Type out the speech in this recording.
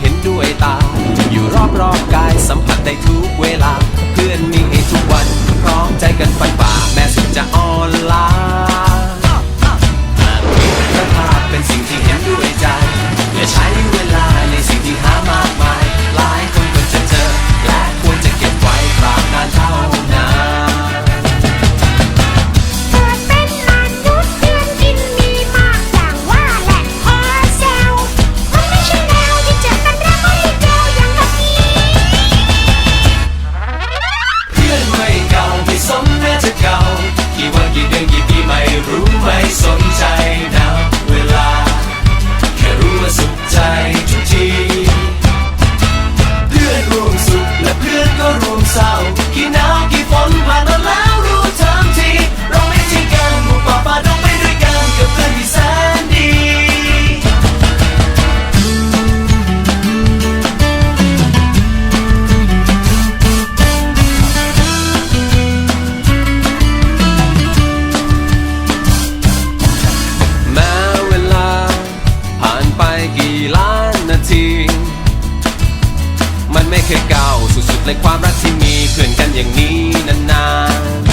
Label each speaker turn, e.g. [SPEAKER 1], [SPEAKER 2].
[SPEAKER 1] เห็นด้วยตา อยู่รอบรอบกายสัมผัสได้ทุกเวลา สุดๆเลยความรักที่มีเพื่อนกันอย่างนี้นานๆ